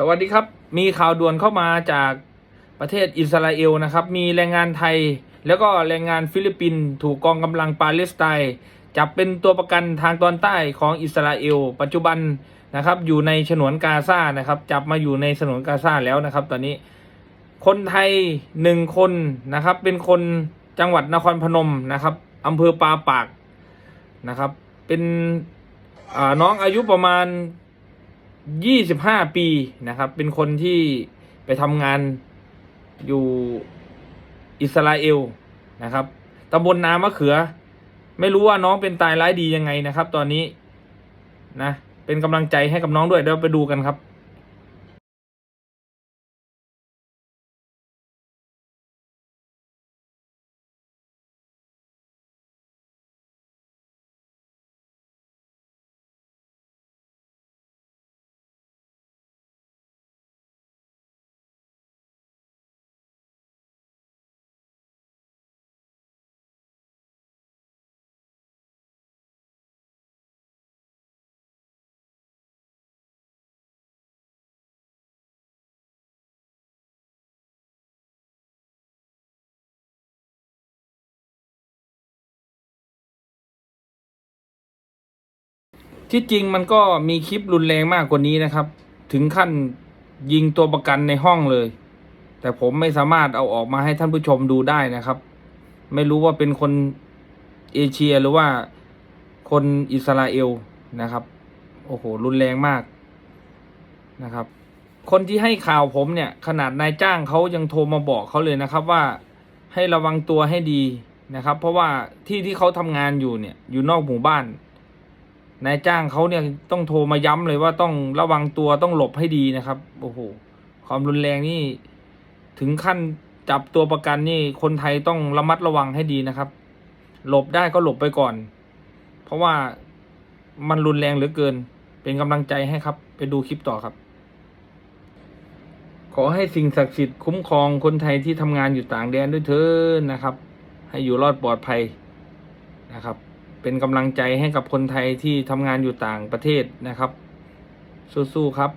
สวัสดีครับ มีข่าวด่วนเข้ามาจากประเทศอิสราเอลนะครับ มีแรงงานไทย แล้วก็แรงงานฟิลิปปินส์ถูกกองกำลังปาเลสไตน์จับเป็นตัวประกันทางตอนใต้ของอิสราเอล ปัจจุบันนะครับอยู่ในฉนวนกาซานะครับ จับมาอยู่ในฉนวนกาซาแล้วนะครับ ตอนนี้คนไทยหนึ่งคนนะครับ เป็นคนจังหวัดนครพนมนะครับอำเภอปาปากนะครับ เป็นอ่าน้องอายุประมาณ ยี่สิบห้าปีนะครับ เป็นคนที่ไปทำงานอยู่อิสราเอลนะครับตำบลนามะเขือ ไม่รู้ว่าน้องเป็นตายร้ายดียังไงนะครับ ตอนนี้นะ เป็นกำลังใจให้กับน้องด้วยเดี๋ยวไปดูกันครับ ที่จริงมันก็มีคลิปรุนแรงมากกว่านี้นะครับ ถึงขั้นยิงตัวประกันในห้องเลย แต่ผมไม่สามารถเอาออกมาให้ท่านผู้ชมดูได้นะครับ ไม่รู้ว่าเป็นคนเอเชียหรือว่าคนอิสราเอลนะครับ โอ้โห รุนแรงมากนะครับ คนที่ให้ข่าวผมเนี่ย ขนาดนายจ้างเขายังโทรมาบอกเขาเลยนะครับว่าให้ระวังตัวให้ดีนะครับ เพราะว่าที่ที่เขาทำงานอยู่เนี่ย อยู่นอกหมู่บ้าน นายจ้างเขาเนี่ยต้องโทรมาย้ำเลยว่าต้องระวังตัวต้องหลบให้ดีนะครับโอ้โหความรุนแรงนี่ถึงขั้นจับตัวประกันนี่คนไทยต้องระมัดระวังให้ดีนะครับ หลบได้ก็หลบไปก่อน เพราะว่ามันรุนแรงเหลือเกิน เป็นกำลังใจให้ครับ ไปดูคลิปต่อครับ ขอให้สิ่งศักดิ์สิทธิ์คุ้มครองคนไทยที่ทำงานอยู่ต่างแดนด้วยเถินนะครับ ให้อยู่รอดปลอดภัยนะครับ เป็นกำลังใจให้กับคนไทยที่ทำงานอยู่ต่างประเทศนะครับ สู้ๆครับ